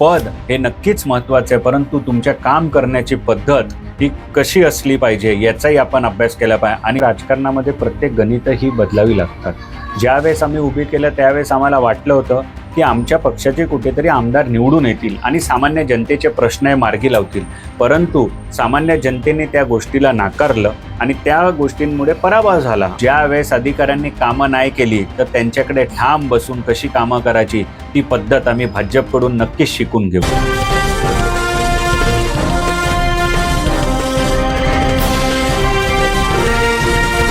पद हे नक्कीच महत्वाचं आहे परंतु तुमच्या काम करण्याची पद्धत ही कशी असली पाहिजे याचाही आपण अभ्यास केला पाहिजे. आणि राजकारणामध्ये प्रत्येक गणित ही बदलावी लागतात. ज्यावेळेस आम्ही उभी केलं त्यावेळेस आम्हाला वाटलं होतं की आमच्या पक्षाचे कुठेतरी आमदार निवडून येतील आणि सामान्य जनतेचे प्रश्न हे मार्गी लावतील. परंतु सामान्य जनतेने त्या गोष्टीला नाकारलं आणि त्या गोष्टींमुळे पराभव झाला. ज्या वेळेस अधिकाऱ्यांनी कामं नाही केली तर त्यांच्याकडे ठाम बसून कशी कामं करायची ती पद्धत आम्ही भाजपकडून नक्कीच शिकून घेऊ.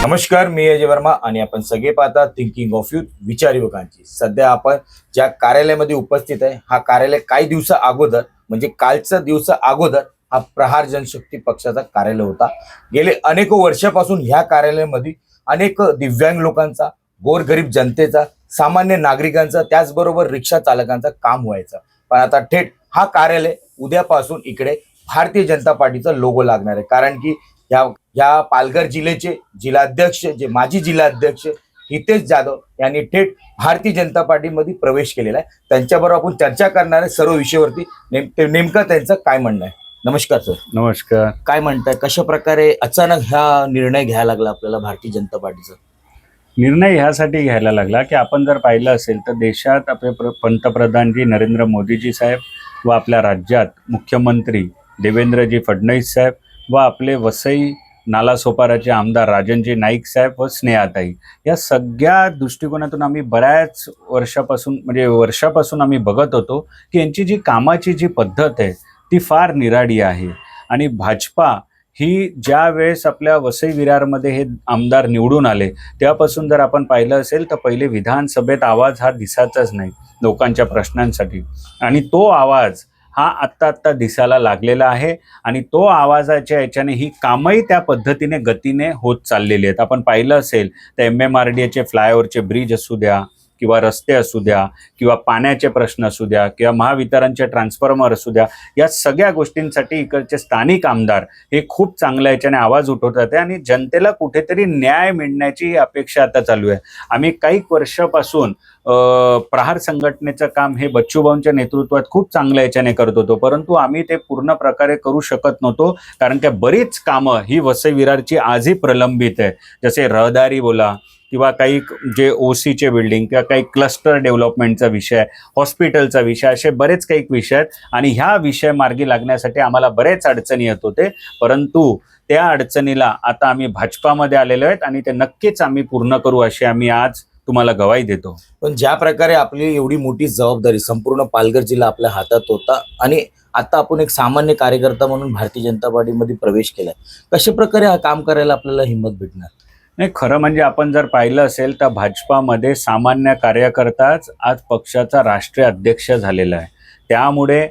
नमस्कार मी अजय वर्मा आणि आपण सगळे पाहता थिंकिंग ऑफ युथ विचार युवकांची सध्या आपण ज्या कार्यालयामध्ये उपस्थित आहे हा कार्यालय काही दिवसा अगोदर म्हणजे कालच्या दिवसा अगोदर हा प्रहार जनशक्ती पक्षाचा कार्यालय होता. गेले अनेक वर्षापासून ह्या कार्यालयामध्ये अनेक दिव्यांग लोकांचा गोरगरीब जनतेचा सामान्य नागरिकांचा त्याचबरोबर रिक्षा चालकांचा काम व्हायचं. पण आता थेट हा कार्यालय उद्यापासून इकडे भारतीय जनता पार्टीचा लोगो लागणार आहे. कारण की या या पालघर जिल्ह्याचे जिल्हाध्यक्ष जे माजी जिल्हाध्यक्ष हितेश जाधव यांनी थेट भारतीय जनता पार्टीमध्ये प्रवेश केलेला आहे. त्यांच्याबरोबर आपण चर्चा करणार आहे सर्व विषयावरती. नेम ते नेमकं त्यांचं काय म्हणणं आहे? नमस्कार सर. नमस्कार. काय म्हणताय? कशा प्रकारे अचानक हा निर्णय घ्यायला लागला आपल्याला भारतीय जनता पार्टीचा? निर्णय ह्यासाठी घ्यायला लागला की आपण जर पाहिलं असेल तर देशात आपले प्र पंतप्रधानजी नरेंद्र मोदीजी साहेब व आपल्या राज्यात मुख्यमंत्री देवेंद्रजी फडणवीस साहेब व आपले वसई नालासोपाराचे आमदार राजनजी नाईक साहेब व स्नेहाताई. या सगळ्या दृष्टिकोनातून आम्ही बऱ्याच वर्षापासून म्हणजे वर्षापासून आम्ही बघत होतो की यांची जी कामाची जी पद्धत आहे ती फार निराडी आहे. आणि भाजपा ही ज्या वेळेस आपल्या वसई विरारमध्ये हे आमदार निवडून आले तेव्हापासून जर आपण पाहिलं असेल तर पहिले विधानसभेत आवाज हा दिसायचाच नाही लोकांच्या प्रश्नांसाठी. आणि तो आवाज हा आत्ता आत्ता दिसायला लागलेला आहे आणि तो आवाजाच्या याच्याने ही कामही त्या पद्धतीने गतीने होत चाललेली आहेत. आपण पाहिलं असेल तर एम एम आर डी एचे फ्लायओव्हरचे ब्रिज असू द्या किंवा रस्ते असू द्या किंवा पाण्याचे प्रश्न असू द्या किंवा महावितरणचे ट्रान्सफॉर्मर असू द्या या सगळ्या गोष्टींसाठी इकडचे स्थानिक आमदार हे खूप चांगल्या याच्याने आवाज उठवतात आहे आणि जनतेला कुठेतरी न्याय मिळण्याची अपेक्षा आता चालू आहे. आम्ही काही वर्षापासून प्रहार संघटनेचं काम हे बच्चूभाऊंच्या नेतृत्वात खूप चांगल्या याच्याने करत होतो परंतु आम्ही ते पूर्ण प्रकारे करू शकत नव्हतो कारण त्या बरीच कामं ही वसई विरारची आजही प्रलंबित आहे. जसे रहदारी बोला किंवा काही जे ओसीचे बिल्डिंग किंवा काही क्लस्टर डेव्हलपमेंटचा विषय हॉस्पिटलचा विषय असे बरेच काही विषय आहेत. आणि ह्या विषय मार्गी लागण्यासाठी आम्हाला बरेच अडचणी येत होते. परंतु त्या अडचणीला आता आम्ही भाजपामध्ये आलेलो आहेत आणि ते नक्कीच आम्ही पूर्ण करू अशी आम्ही आज तुम्हाला गवाही देतो. पण ज्या प्रकारे आपली एवढी मोठी जबाबदारी संपूर्ण पालघर जिल्हा आपल्या हातात होता आणि आता आपण एक सामान्य कार्यकर्ता म्हणून भारतीय जनता पार्टीमध्ये प्रवेश केलाय कशा प्रकारे हा काम करायला आपल्याला हिंमत भेटणार? नाही खरं म्हणजे आपण जर पाहिलं असेल तर भाजपामध्ये सामान्य कार्यकर्ताच आज पक्षाचा राष्ट्रीय अध्यक्ष झालेला आहे. त्यामुळे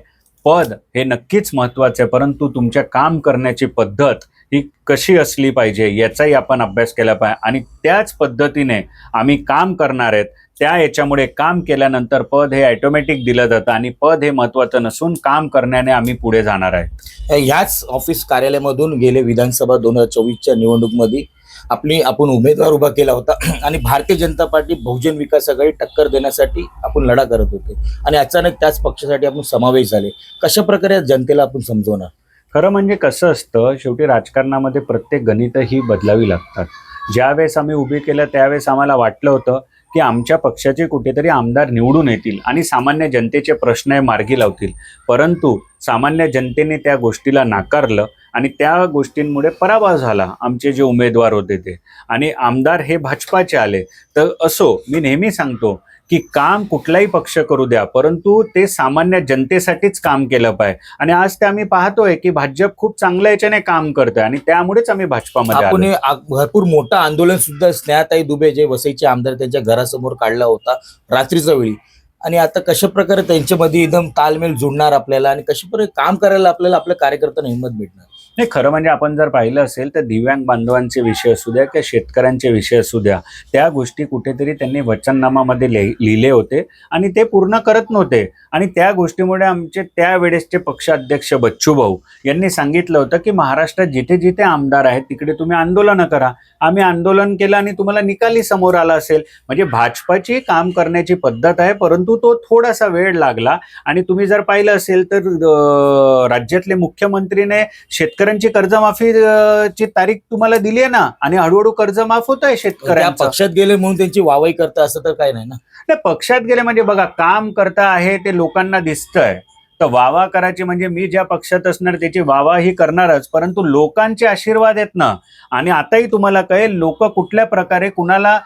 पद हे नक्कीच महत्त्वाचं आहे परंतु तुमच्या काम करण्याची पद्धत ही कशी असली पाहिजे याचाही आपण अभ्यास केला पाहिजे. आणि त्याच पद्धतीने आम्ही काम करणार आहेत त्या याच्यामुळे काम केल्यानंतर पद हे ऑटोमॅटिक दिलं जातं आणि पद हे महत्वाचं नसून काम करण्याने आम्ही पुढे जाणार आहे ह्याच ऑफिस कार्यालयामधून गेले विधानसभा दोन हजार चोवीसच्या निवडणूकमध्ये आपली आपण उमेदवार उभा केला होता. आणि भारतीय जनता पार्टी बहुजन विकास आघाडी टक्कर देण्यासाठी आपण लढा करत होते. आणि अचानक त्याच पक्षासाठी आपण समावेश झाले. कशा प्रकारे जनतेला आपण समजवणार? खरं म्हणजे कसं असतं शेवटी राजकारणामध्ये प्रत्येक गणितं ही बदलावी लागतात. ज्यावेळेस आम्ही उभी केलं त्यावेळेस आम्हाला वाटलं होतं की आमच्या पक्षाचे कुठेतरी आमदार निवडून येतील आणि सामान्य जनतेचे प्रश्न मार्गी लावतील. परंतु सामान्य जनतेने त्या गोष्टीला नाकारलं आणि त्या गोष्टींमुळे पराभव झाला आमचे जे उमेदवार होते ते. आणि आमदार हे भाजपाचे आले. तर असो मी नेहमी सांगतो की काम कुठलाही पक्ष करू द्या परंतु ते सामान्य जनतेसाठीच काम केलं पाहिजे आणि आज ते आम्ही पाहतोय की भाजप खूप चांगल्या याच्याने काम करतोय आणि त्यामुळेच आम्ही भाजपामध्ये भरपूर मोठं आंदोलन सुद्धा स्नेहाताई दुबे जे वसईचे आमदार त्यांच्या घरासमोर काढला होता रात्रीच्या वेळी. आणि आता कशा प्रकारे त्यांच्यामध्ये एकदम तालमेल जुळणार आपल्याला आणि कशा प्रकारे काम करायला आपल्याला आपल्या कार्यकर्त्यांना हिंमत भेटणार? नाही खरं म्हणजे आपण जर पाहिलं असेल तर दिव्यांग बांधवांचे विषय असू द्या किंवा शेतकऱ्यांचे विषय असू द्या त्या गोष्टी कुठेतरी त्यांनी वचननामामध्ये लिहि- लिहिले होते आणि ते पूर्ण करत नव्हते. आणि त्या गोष्टीमुळे आमचे त्यावेळेसचे पक्षाध्यक्ष बच्चू भाऊ यांनी सांगितलं होतं की महाराष्ट्रात जिथे जिथे आमदार आहेत तिकडे तुम्ही आंदोलनं करा. आम्ही आंदोलन केलं आणि तुम्हाला निकाली समोर आला असेल. म्हणजे भाजपाची काम करण्याची पद्धत आहे परंतु तो थोडासा वेळ लागला. आणि तुम्ही जर पाहिलं असेल तर राज्यातले मुख्यमंत्रीने शेतकरी शेतकऱ्यांची कर्जमाफी ची तारीख तुम्हाला दिली आहे ना आणि हळूहळू कर्ज माफ होत आहे त्या शेतकऱ्यांचं. पक्षात गेले म्हणून त्यांची वावई करता असं तर काही नाही ना? नाही पक्षात गेले म्हणजे बघा काम करता आहे ते लोकांना दिसतंय. तर वावा करायची म्हणजे मी ज्या पक्षात असणार त्याची वावा ही करणारच परंतु लोकांचे आशीर्वाद आहेत ना. आणि आताही तुम्हाला कळेल लोक कुठल्या प्रकारे कुणाला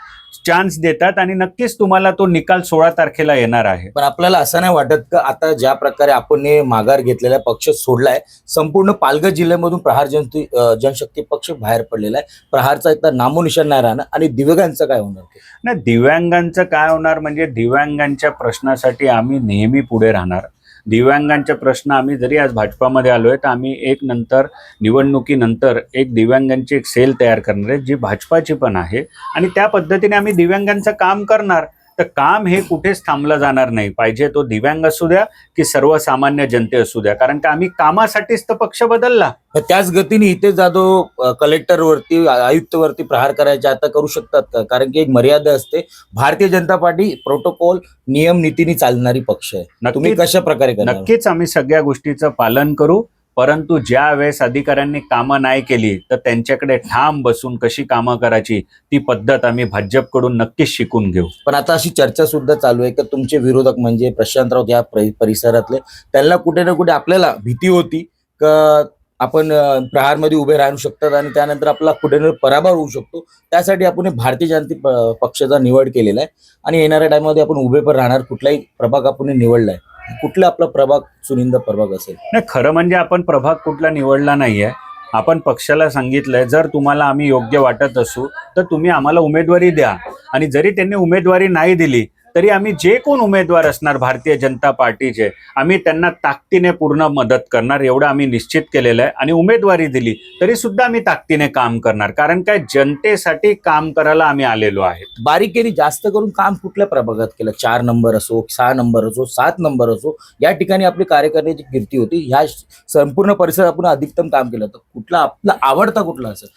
चान्स देतात आणि नक्कीच तुम्हाला तो निकाल सोळा तारखेला येणार आहे. पण आपल्याला असं नाही वाटत का आता ज्या प्रकारे आपण हे माघार घेतलेला पक्ष सोडलाय संपूर्ण पालघर जिल्ह्यामधून प्रहार जनती जनशक्ती पक्ष बाहेर पडलेला आहे. प्रहारचा एकदा नामोनिशाण नाही राहणार आणि दिव्यांगांचं काय होणार? नाही दिव्यांगांचं काय होणार म्हणजे दिव्यांगांच्या प्रश्नासाठी आम्ही नेहमी पुढे राहणार. दिव्यांगांचे प्रश्न आम्ही जरी आज भाजपामध्ये आलोय तर आम्ही एक नंतर निवडणुकीनंतर एक दिव्यांगांची एक सेल तयार करणार आहे जी भाजपाची पण आहे. आणि त्या पद्धतीने आम्ही दिव्यांगांचं काम करणार. तर काम हे कुठेच थांबलं जाणार नाही. पाहिजे तो दिव्यांग असू द्या की सर्वसामान्य जनते असू द्या. कारण का आम्ही कामासाठीच तर पक्ष बदलला. त्याच गतीने इथे जाधव कलेक्टरवरती आयुक्तवरती प्रहार करायचे आता करू शकतात का? कारण की एक मर्यादा असते. भारतीय जनता पार्टी प्रोटोकॉल नियम नीतीने चालणारी पक्ष आहे. तुम्ही कशा प्रकारे करणार? नक्कीच आम्ही सगळ्या गोष्टीचं पालन करू. परंतु ज्या वेळेस अधिकाऱ्यांनी कामं नाही केली तर त्यांच्याकडे ठाम बसून कशी कामं करायची ती पद्धत आम्ही भाजपकडून नक्कीच शिकून घेऊ. पण आता अशी चर्चा सुद्धा चालू आहे की तुमचे विरोधक म्हणजे प्रशांत राऊत या परिसरातले त्यांना कुठे ना कुठे आपल्याला भीती होती का आपण प्रहारमध्ये उभे राहू शकतात आणि त्यानंतर आपला कुठे ना पराभव होऊ शकतो. त्यासाठी आपण भारतीय जनता प- पक्षाचा निवड केलेला आहे आणि येणाऱ्या टाइममध्ये आपण उभे पण राहणार कुठलाही प्रभाग आपण निवडलाय कुठला आपला प्रभाग सुनिंद प्रभाग असेल? नाही खरं म्हणजे आपण प्रभाग कुठला निवडला नाहीये. आपण पक्षाला सांगितलंय जर तुम्हाला आम्ही योग्य वाटत असू तर तुम्ही आम्हाला उमेदवारी द्या. आणि जरी त्यांनी उमेदवारी नाही दिली तरी आम्ही जे कोण उमेदवार असणार भारतीय जनता पार्टीचे आम्ही त्यांना ताकदीने पूर्ण मदत करणार एवढं आम्ही निश्चित केलेलं आहे. आणि उमेदवारी दिली तरी सुद्धा आम्ही ताकदीने काम करणार. कारण काय जनतेसाठी काम करायला आम्ही आलेलो आहे बारीकेने जास्त करून काम कुठल्या प्रभागात केलं? चार नंबर असो सहा नंबर असो सात नंबर असो या ठिकाणी आपली कार्य कीर्ती होती. ह्या संपूर्ण परिसरात आपण अधिकतम काम केलं. तर कुठला आपला आवडता कुठला असेल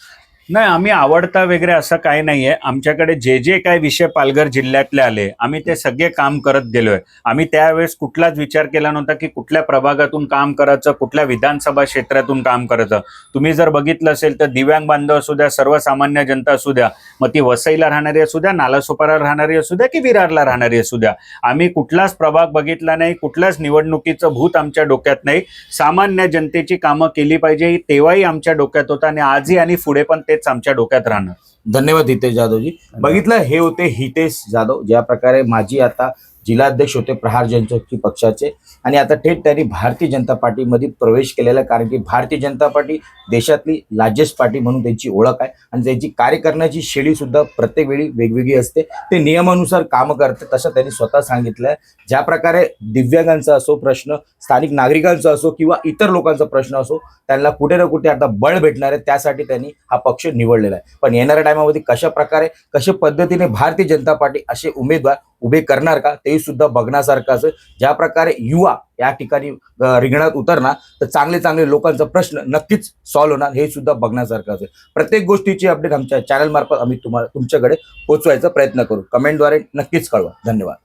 नाही आम्ही आवडता वगैरे असं काही नाहीये. आमच्याकडे जे जे काही विषय पालघर जिल्ह्यातले आले आम्ही ते सगळे काम करत गेलोय. आम्ही त्यावेळेस कुठलाच विचार केला नव्हता की कुठल्या प्रभागातून काम करायचं कुठल्या विधानसभा क्षेत्रातून काम करायचं. तुम्ही जर बघितलं असेल तर दिव्यांग बांधव असू द्या सर्वसामान्य जनता असू द्या मग ती वसईला राहणारी असू द्या नालासोपारा राहणारी असू द्या की विरारला राहणारी असू द्या. आम्ही कुठलाच प्रभाग बघितला नाही कुठल्याच निवडणुकीचं भूत आमच्या डोक्यात नाही. सामान्य जनतेची कामं केली पाहिजे तेव्हाही आमच्या डोक्यात होतं आणि आजही आणि पुढे पण तेच आमच्या डोक्यात राहणार. धन्यवाद हितेश जाधवजी. बघितलं हे होते हितेश जाधव. ज्या प्रकारे माजी आता जिल्हाध्यक्ष होते प्रहार जनशक्ती पक्षाचे. आणि आता थेट त्यांनी भारतीय जनता पार्टीमध्ये प्रवेश केलेला आहे. कारण की भारतीय जनता पार्टी देशातली लार्जेस्ट पार्टी म्हणून त्यांची ओळख आहे. आणि त्यांची कार्य करण्याची शैली सुद्धा प्रत्येक वेळी वेगवेगळी असते. ते नियमानुसार कामं करते तसं त्यांनी स्वतः सांगितलं आहे. ज्या प्रकारे दिव्यांगांचा असो प्रश्न स्थानिक नागरिकांचा असो किंवा इतर लोकांचा प्रश्न असो त्यांना कुठे ना कुठे आता बळ भेटणार आहे. त्यासाठी त्यांनी हा पक्ष निवडलेला आहे. पण येणाऱ्या टायमामध्ये कशा प्रकारे कशा पद्धतीने भारतीय जनता पार्टी असे उमेदवार उभे करणार का तेही सुद्धा बघण्यासारखं असं. ज्या प्रकारे युवा या ठिकाणी रिंगणात उतरणार तर चांगले चांगले लोकांचा प्रश्न नक्कीच सॉल्व्ह होणार हे सुद्धा बघण्यासारखं असेल प्रत्येक गोष्टीची अपडेट आमच्या चॅनलमार्फत आम्ही तुम्हाला तुमच्याकडे पोहोचवायचा प्रयत्न करू. कमेंटद्वारे नक्कीच कळवा. धन्यवाद.